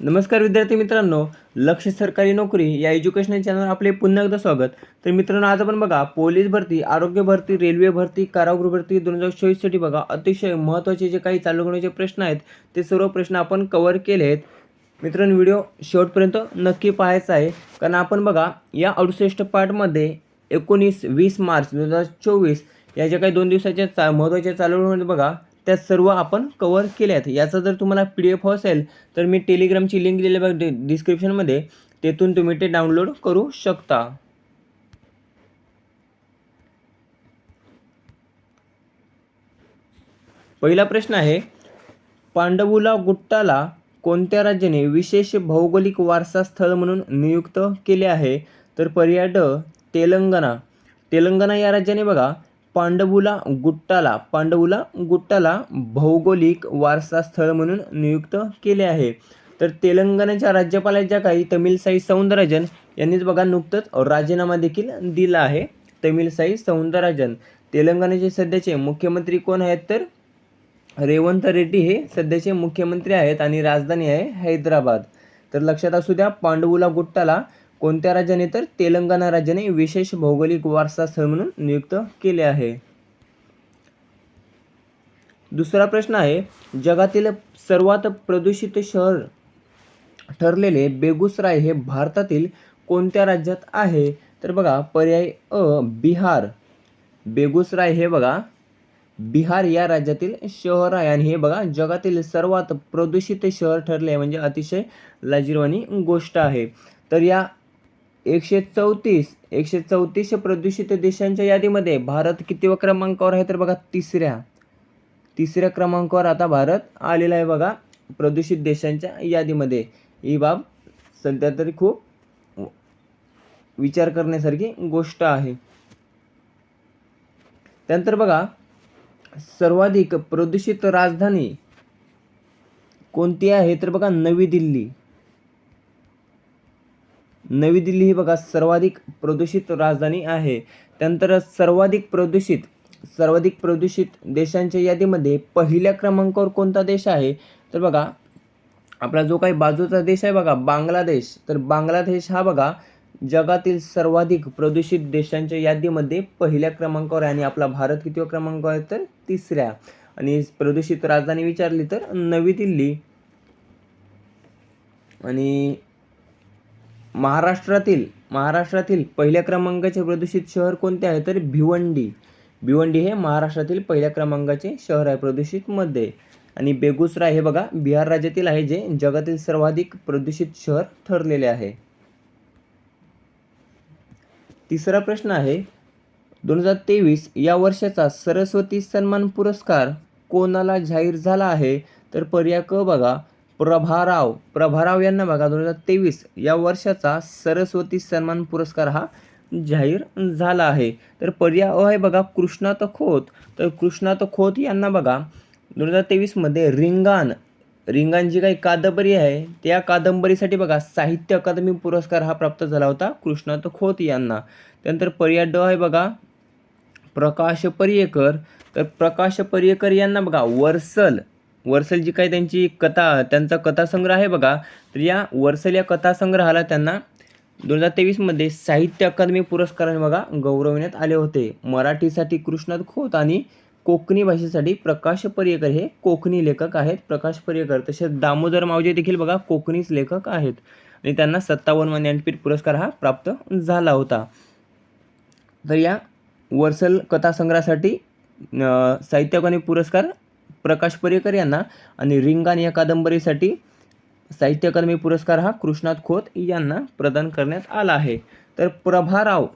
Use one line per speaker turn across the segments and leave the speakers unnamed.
नमस्कार विद्यार्थी मित्रांनो लक्ष सरकारी नोकरी या एज्युकेशनल चॅनल आपले पुन्हा एकदा स्वागत. तर मित्रांनो आज आपण बघा पोलीस भरती आरोग्य भरती रेल्वे भरती कारागृह भरती दोन हजार चोवीससाठी बघा. अतिशय महत्त्वाचे जे काही चालू करण्याचे प्रश्न आहेत ते सर्व प्रश्न आपण कवर केले आहेत. मित्रांनो व्हिडिओ शेवटपर्यंत नक्की पाहायचा आहे. कारण आपण बघा या अडुसष्ट पार्टमध्ये एकोणीस वीस मार्च दोन हजार चोवीस या ज्या काही दोन दिवसाच्या चा महत्त्वाच्या चालू बघा त्या सर्व आपण कवर केल्या आहेत. याचा जर तुम्हाला पी डी एफ असेल तर मी टेलिग्रामची लिंक दिली बघ डि डिस्क्रिप्शनमध्ये तेथून तुम्ही ते डाउनलोड करू शकता. पहिला प्रश्न आहे पांडवुला गुट्टाला कोणत्या राज्याने विशेष भौगोलिक वारसा स्थळ म्हणून नियुक्त केले आहे? तर पर्याय ड तेलंगणा. तेलंगणा या राज्याने बघा पांडवुला गुट्टाला पांडवुला गुट्टाला भौगोलिक वारसा स्थळ म्हणून नियुक्त केले आहे. तर तेलंगणाच्या राज्यपाला ज्या काही तमिलसाई सौंदरराजन यांनीच बघा नुकतंच राजीनामा देखील दिला आहे. तमिलसाई सौंदरराजन तेलंगणाचे सध्याचे मुख्यमंत्री कोण आहेत तर? रेवंत रेड्डी हे सध्याचे मुख्यमंत्री आहेत आणि राजधानी आहे हैदराबाद. तर लक्षात असू द्या पांडवुला गुट्टाला कोणत्या राज्याने तर तेलंगणा राज्याने विशेष भौगोलिक वारसा स्थळ म्हणून नियुक्त केले आहे? दुसरा प्रश्न आहे जगातील सर्वात प्रदूषित शहर ठरलेले बेगुसराय हे भारतातील कोणत्या राज्यात आहे? तर बघा पर्याय अ बिहार. बेगुसराय हे बघा बिहार या राज्यातील शहर आहे आणि हे बघा जगातील सर्वात प्रदूषित शहर ठरले आहे म्हणजे अतिशय लाजिरवाणी गोष्ट आहे. तर या एकशे चौतीस एकशे चौतीस प्रदूषित देशांच्या यादीमध्ये भारत किती क्रमांकावर आहे? तर बघा तिसऱ्या. तिसऱ्या क्रमांकावर आता भारत आलेला आहे बघा प्रदूषित देशांच्या यादीमध्ये. ही बाब सध्या तरी खूप विचार करण्यासारखी गोष्ट आहे. त्यानंतर बघा सर्वाधिक प्रदूषित राजधानी कोणती आहे? तर बघा नवी दिल्ली. नवी दिल्ली ही बघा सर्वाधिक प्रदूषित राजधानी आहे. त्यानंतर सर्वाधिक प्रदूषित सर्वाधिक प्रदूषित देशांच्या यादीमध्ये पहिल्या क्रमांकावर कोणता देश आहे? तर बघा आपला जो काही बाजूचा देश आहे बघा बांगलादेश. तर बांगलादेश हा बघा जगातील सर्वाधिक प्रदूषित देशांच्या यादीमध्ये पहिल्या क्रमांकावर आहे आणि आपला भारत कितव्या क्रमांकावर आहे? तर तिसऱ्या. आणि प्रदूषित राजधानी विचारली तर नवी दिल्ली. आणि महाराष्ट्रातील महाराष्ट्रातील पहिल्या क्रमांकाचे प्रदूषित शहर कोणते आहे? तर भिवंडी. भिवंडी हे महाराष्ट्रातील पहिल्या क्रमांकाचे शहर आहे प्रदूषितमध्ये आणि बेगुसराय हे बघा बिहार राज्यातील आहे जे जगातील सर्वाधिक प्रदूषित शहर ठरलेले आहे. तिसरा प्रश्न आहे दोन हजार तेवीस या वर्षाचा सरस्वती सन्मान पुरस्कार कोणाला जाहीर झाला आहे? तर पर्याय क बघा प्रभाराव प्रभाराव यांना बघा दोन हजार तेवीस या वर्षाचा सरस्वती सन्मान पुरस्कार हा जाहीर झाला आहे. तर पर्याय अ आहे बघा कृष्णात खोत. तर कृष्णात खोत यांना बघा दोन हजार तेवीसमध्ये रिंगाण रिंगाण जी काही कादंबरी आहे त्या कादंबरीसाठी बघा साहित्य अकादमी पुरस्कार हा प्राप्त झाला होता कृष्णात खोत यांना. त्यानंतर पर्याय ड आहे बघा प्रकाश पर्येकर. तर प्रकाश पर्येकर यांना बघा वर्सल वर्सल जी काही त्यांची कथा त्यांचा कथासंग्रह आहे बघा. तर या वर्सल या कथासंग्रहाला त्यांना दोन हजार तेवीसमध्ये साहित्य अकादमी पुरस्काराने बघा गौरवण्यात आले होते. मराठीसाठी कृष्णात खोत आणि कोकणी भाषेसाठी प्रकाश पर्येकर हे कोकणी लेखक आहेत. प्रकाश पर्येकर तसेच दामोदर मावजे देखील बघा कोकणीच लेखक आहेत. आणि त्यांना सत्तावन्न ज्ञानपीठ पुरस्कार हा प्राप्त झाला होता. तर या वर्सल कथासंग्रहासाठी साहित्य अकादमी पुरस्कार प्रकाश पर्येकर यांना आणि रिंगान या कादंबरीसाठी साहित्य अकादमी पुरस्कार हा कृष्णात खोत यांना प्रदान करण्यात आला आहे. तर प्रभाराव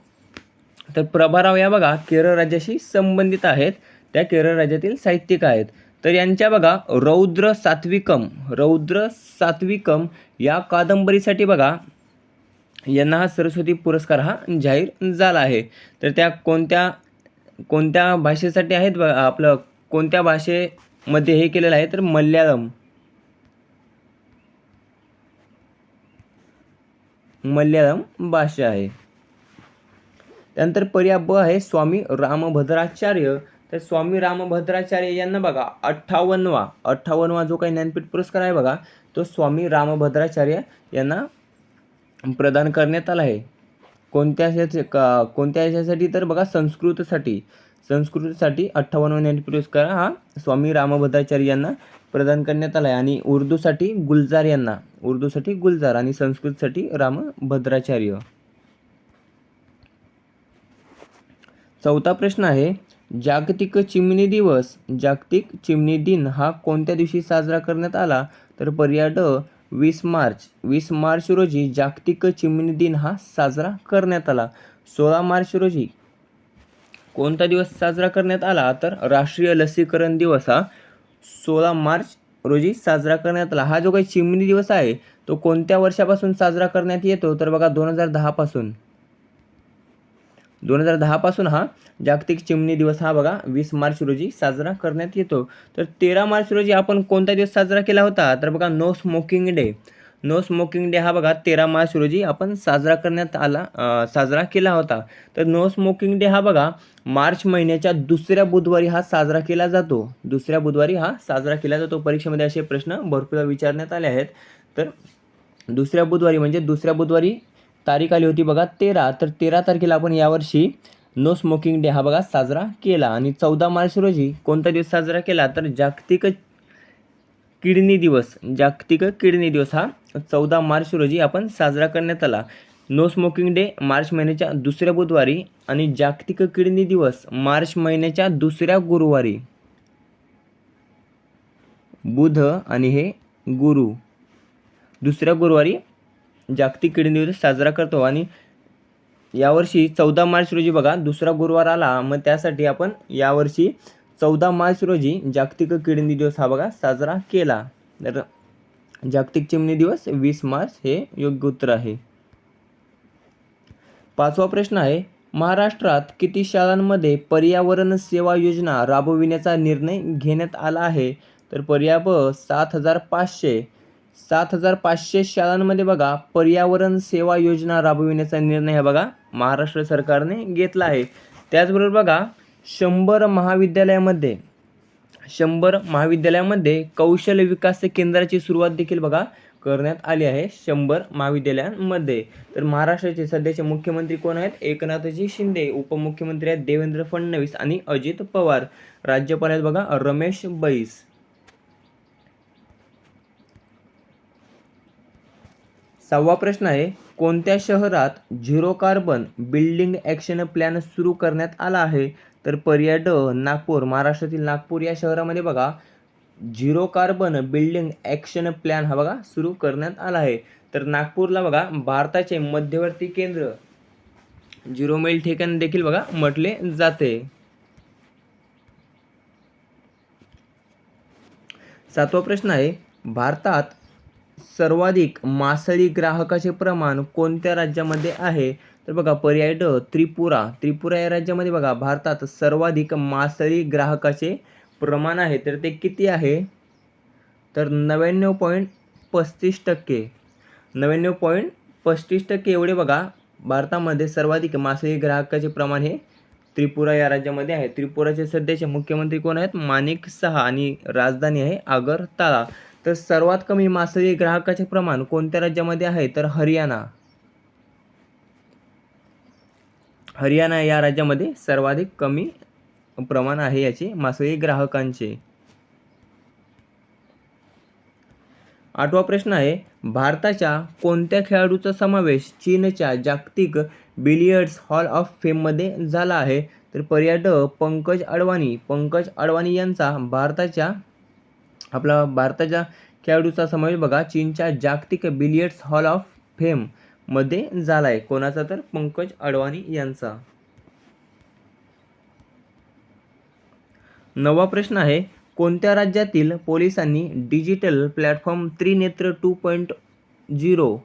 तर प्रभाराव या बघा केरळ राज्याशी संबंधित आहेत. त्या केरळ राज्यातील साहित्यिक आहेत. तर यांच्या बघा रौद्र सात्विकम रौद्र सात्विकम या कादंबरीसाठी बघा यांना हा सरस्वती पुरस्कार हा जाहीर झाला आहे. तर त्या कोणत्या कोणत्या भाषेसाठी आहेत? ब आपलं कोणत्या मध्ये हे केलेलं आहे तर मल्याळम. मल्याळम भाषा आहे. त्यानंतर पर्याय ब आहे स्वामी रामभद्राचार्य. तर स्वामी रामभद्राचार्य यांना बघा अठ्ठावन्नवा अठ्ठावन्नवा जो काही ज्ञानपीठ पुरस्कार आहे बघा तो स्वामी रामभद्राचार्य यांना प्रदान करण्यात आला आहे. कोणत्या ह्याचे का कोणत्या ह्याच्यासाठी तर बघा संस्कृतसाठी. संस्कृतसाठी अठ्ठावन्न ज्ञानपीठ पुरस्कार हा स्वामी रामभद्राचार्य यांना प्रदान करण्यात आला आहे आणि उर्दूसाठी गुलजार यांना उर्दूसाठी गुलजार आणि संस्कृतसाठी रामभद्राचार्य. चौथा प्रश्न आहे जागतिक चिमणी दिवस जागतिक चिमणी दिन हा कोणत्या दिवशी साजरा करण्यात आला? तर पर्याय ड वीस मार्च वीस मार्च रोजी जागतिक चिमणी दिन हा साजरा करण्यात आला. सोळा मार्च रोजी कोणता दिवस साजरा करण्यात आला? तर राष्ट्रीय लसीकरण दिवस हा सोळा मार्च रोजी साजरा करण्यात आला. हा जो काही चिमणी दिवस आहे तो कोणत्या वर्षापासून साजरा करण्यात येतो? तर बघा दोन हजार दहापासून दोन हजार दहापासून हा जागतिक चिमणी दिवस हा बघा वीस मार्च रोजी साजरा करण्यात येतो. तर तेरा मार्च रोजी आपण कोणता दिवस साजरा केला होता? तर बघा no smoking day. No smoking day हा बघा तेरा मार्च रोजी आपण साजरा करण्यात आला साजरा केला होता. तर नो स्मोकिंग डे हा बघा मार्च महिन्याच्या दुसऱ्या बुधवारी हा साजरा केला जातो. दुसऱ्या बुधवारी हा साजरा केला जातो. परीक्षेमध्ये असे प्रश्न भरपूर विचारण्यात आले आहेत. तर दुसऱ्या बुधवारी म्हणजे दुसऱ्या बुधवारी तारीख आली होती बघा तेरा. तर तेरा तारखेला आपण यावर्षी नो स्मोकिंग डे हा बघा साजरा केला. आणि चौदा मार्च रोजी कोणता दिवस साजरा केला? तर जागतिक किडनी दिवस जागतिक किडनी दिवस हा चौदा मार्च रोजी आपण साजरा करण्यात आला. नो स्मोकिंग डे मार्च महिन्याच्या दुसऱ्या बुधवारी आणि जागतिक किडनी दिवस मार्च महिन्याच्या दुसऱ्या गुरुवारी. बुध आणि हे गुरु. दुसऱ्या गुरुवारी जागतिक किडनी दिवस साजरा करतो आणि यावर्षी चौदा मार्च रोजी बघा दुसरा गुरुवार आला. मग त्यासाठी आपण यावर्षी चौदा मार्च रोजी जागतिक किडनी दिवस हा बघा साजरा केला. तर जागतिक चिमणी दिवस वीस मार्च हे योग्य उत्तर आहे. पाचवा प्रश्न आहे महाराष्ट्रात किती शाळांमध्ये पर्यावरण सेवा योजना राबविण्याचा निर्णय घेण्यात आला आहे? तर पर्याय सात हजार पाचशे सात हजार पाचशे शाळांमध्ये बघा पर्यावरण सेवा योजना राबविण्याचा निर्णय हा बघा महाराष्ट्र सरकारने घेतला आहे. त्याचबरोबर बघा शंभर महाविद्यालयामध्ये शंभर महाविद्यालयामध्ये कौशल्य विकास केंद्राची सुरुवात देखील बघा करण्यात आली आहे शंभर महाविद्यालयांमध्ये. तर महाराष्ट्राचे सध्याचे मुख्यमंत्री कोण आहेत? एकनाथजी शिंदे उपमुख्यमंत्री आहेत देवेंद्र फडणवीस आणि अजित पवार. राज्यपाल आहेत बघा रमेश बैस. सहावा प्रश्न आहे कोणत्या शहरात zero carbon building action plan सुरू करण्यात आला आहे? तर पर्यटन नागपूर महाराष्ट्रातील नागपूर या शहरामध्ये बघा zero carbon building action plan हा बघा सुरू करण्यात आला आहे. तर नागपूरला बघा भारताचे मध्यवर्ती केंद्र झिरो मैल ठिकाण देखील बघा म्हटले जाते. सातवा प्रश्न आहे भारतात सर्वाधिक मासळी ग्राहकाचे प्रमाण कोणत्या राज्यामध्ये आहे? तर बघा पर्याय ड त्रिपुरा. त्रिपुरा या राज्यामध्ये बघा भारतात सर्वाधिक मासळी ग्राहकाचे प्रमाण आहे. तर ते किती आहे? तर नव्याण्णव पॉईंट पस्तीस टक्के. नव्याण्णव पॉईंट पस्तीस टक्के एवढे बघा भारतामध्ये सर्वाधिक मासळी ग्राहकाचे प्रमाण हे त्रिपुरा या राज्यामध्ये आहे. त्रिपुराचे सध्याचे मुख्यमंत्री कोण आहेत? माणिक सहा आणि राजधानी आहे आगरताळा. तर सर्वात कमी मासळी ग्राहकाचे प्रमाण कोणत्या राज्यामध्ये आहे? तर हरियाणा. हरियाणा या राज्यामध्ये सर्वाधिक कमी प्रमाण आहे याचे मासळी ग्राहकांचे. आठवा प्रश्न आहे भारताच्या कोणत्या खेळाडूचा समावेश चीनच्या जागतिक बिलियर्ड्स हॉल ऑफ फेममध्ये झाला आहे? तर पर्यटक पंकज अडवाणी पंकज अडवाणी यांचा भारताच्या आपला भारताच्या खेळाडूचा समावेश बघा चीनच्या जागतिक बिलियर्ड्स हॉल ऑफ फेम. मध्ये झाला आहे कोणाचा तर? पंकज अडवाणी यांचा. नवा प्रश्न आहे कोणत्या राज्यातील पोलिसांनी digital platform Trinetra two point zero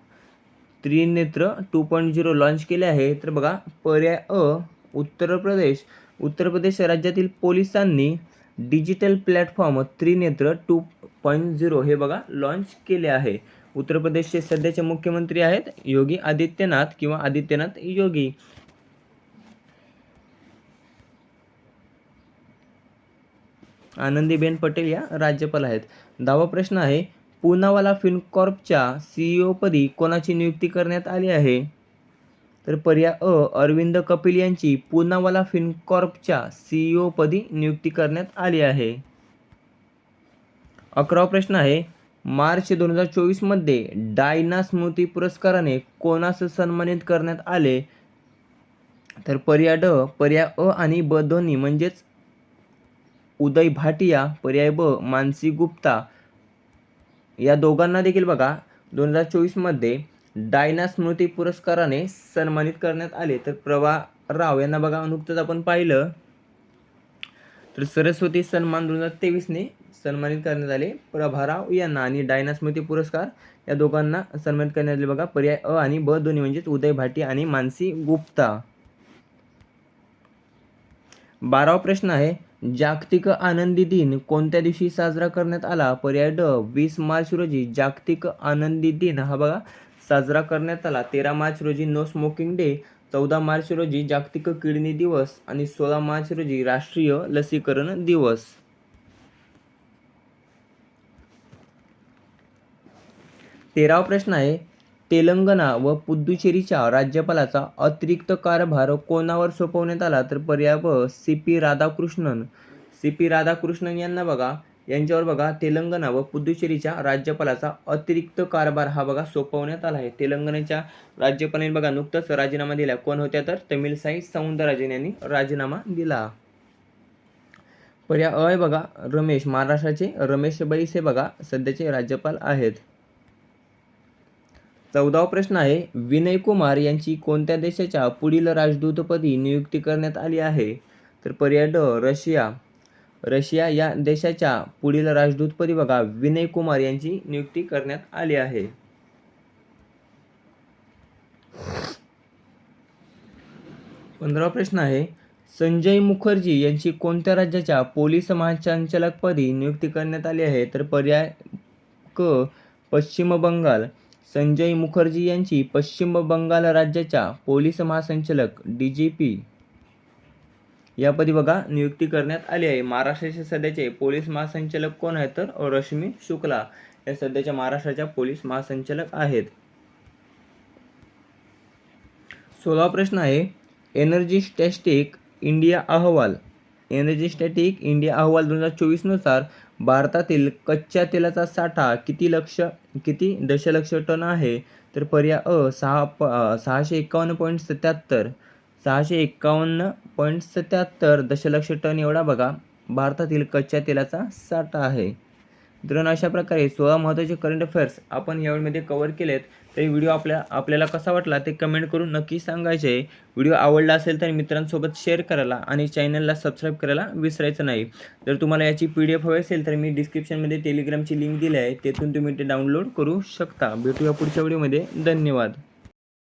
Trinetra two point zero launch केले आहे? तर बघा पर्याय अ उत्तर प्रदेश. उत्तर प्रदेश राज्यातील पोलिसांनी digital platform Trinetra two point zero हे बघा लॉन्च केले आहे. उत्तर प्रदेशचे सध्याचे मुख्यमंत्री आहेत योगी आदित्यनाथ किंवा आदित्यनाथ योगी. आनंदीबेन पटेल या राज्यपाल आहेत. दहावा प्रश्न आहे पूनावाला फिनकॉर्पच्या सीईओ पदी कोणाची नियुक्ती करण्यात आली आहे? तर पर्याय अ अरविंद कपिल यांची पूनावाला फिनकॉर्पच्या सीईओ पदी नियुक्ती करण्यात आली आहे. अकरावा प्रश्न आहे मार्च दोन हजार चोवीसमध्ये डायना स्मृती पुरस्काराने कोणास सन्मानित करण्यात आले? तर पर्याय ड पर्याय अ आणि ब दोन्ही म्हणजेच उदय भाटिया पर्याय ब मानसी गुप्ता या दोघांना देखील बघा दोन हजार चोवीसमध्ये डायना स्मृती पुरस्काराने सन्मानित करण्यात आले. तर प्रभा राव यांना बघा नुकतंच आपण पाहिलं. तर सरस्वती सन्मान दोन हजार तेवीसने सन्मानित करण्यात आले. प्रभाराव यांना आणि डायना स्मृती पुरस्कार. या दोघांना सन्मानित करण्यात आले बघा. पर्याय अ आणि ब दोन्ही म्हणजेच उदय भाटी आणि मानसी गुप्ता. बारावा प्रश्न आहे जागतिक आनंदी दिन कोणत्या दिवशी साजरा करण्यात आला? पर्याय ड वीस मार्च रोजी जागतिक आनंदी दिन. हा बघा साजरा करण्यात आला. तेरा मार्च रोजी नो स्मोकिंग डे. चौदा मार्च रोजी जागतिक किडनी दिवस. आणि सोळा मार्च रोजी राष्ट्रीय लसीकरण दिवस. तेरावा प्रश्न आहे तेलंगणा व पुद्दुचेरीच्या राज्यपालाचा अतिरिक्त कारभार कोणावर सोपवण्यात आला? तर पर्याय व C P Radhakrishnan. C P Radhakrishnan यांना बघा यांच्यावर बघा तेलंगणा व पुद्दुचेरीच्या राज्यपालाचा अतिरिक्त कारभार हा बघा सोपवण्यात आला आहे. तेलंगणाच्या राज्यपालांनी बघा नुकताच राजीनामा दिला. कोण होत्या तर? तमिलसाई सौंदरराजन यांनी राजीनामा दिला. पर्याय अय बघा रमेश. महाराष्ट्राचे रमेश बैस हे बघा सध्याचे राज्यपाल आहेत. चौदावा प्रश्न आहे. विनय कुमार यांची कोणत्या देशाच्या पुढील राजदूतपदी नियुक्ती करण्यात आली आहे? तर पर्याय ड रशिया. रशिया या देशाच्या पुढील राजदूतपदी बघा. विनय कुमार यांची नियुक्ती करण्यात आली आहे. पंधरावा प्रश्न आहे. संजय मुखर्जी यांची कोणत्या राज्याच्या पोलीस महासंचालकपदी नियुक्ती करण्यात आली आहे? तर पर्याय क पश्चिम बंगाल. संजय मुखर्जी यांची पश्चिम बंगाल राज्याच्या पोलीस महासंचालक डी जी पी. यापदी बघा नियुक्ती करण्यात आली आहे. महाराष्ट्राचे सध्याचे पोलीस महासंचालक कोण आहेत तर रश्मी शुक्ला या सध्याच्या महाराष्ट्राच्या पोलीस महासंचालक आहेत. सोळा प्रश्न आहे एनर्जी स्टॅस्टिक इंडिया अहवाल. एनर्जी स्टॅटिक इंडिया अहवाल दोन हजार चोवीसनुसार भारतातील कच्च्या तेलाचा साठा किती लक्ष किती दशलक्ष टन आहे? तर पर्याय अ सहा प सहाशे एकावन्न पॉईंट सत्याहत्तर. सहाशे एकावन्न पॉईंट सत्याहत्तर दशलक्ष टन एवढा बघा भारतातील कच्च्या तेलाचा साठा आहे. मित्रांनो अशा प्रकारे सोळा महत्त्वाचे करंट अफेअर्स आपण यावेळीमध्ये कवर केलेत. तर व्हिडिओ आपल्या आपल्याला कसा वाटला ते कमेंट करून नक्की सांगायचे. आहे व्हिडिओ आवडला असेल तर मित्रांसोबत शेअर करायला आणि चॅनलला सबस्क्राईब करायला विसरायचं नाही. जर तुम्हाला याची पी डी एफ हवी असेल तर मी डिस्क्रिप्शनमध्ये टेलिग्रामची लिंक दिली आहे तेथून तुम्ही ते डाउनलोड करू शकता. भेटूया पुढच्या व्हिडिओमध्ये धन्यवाद.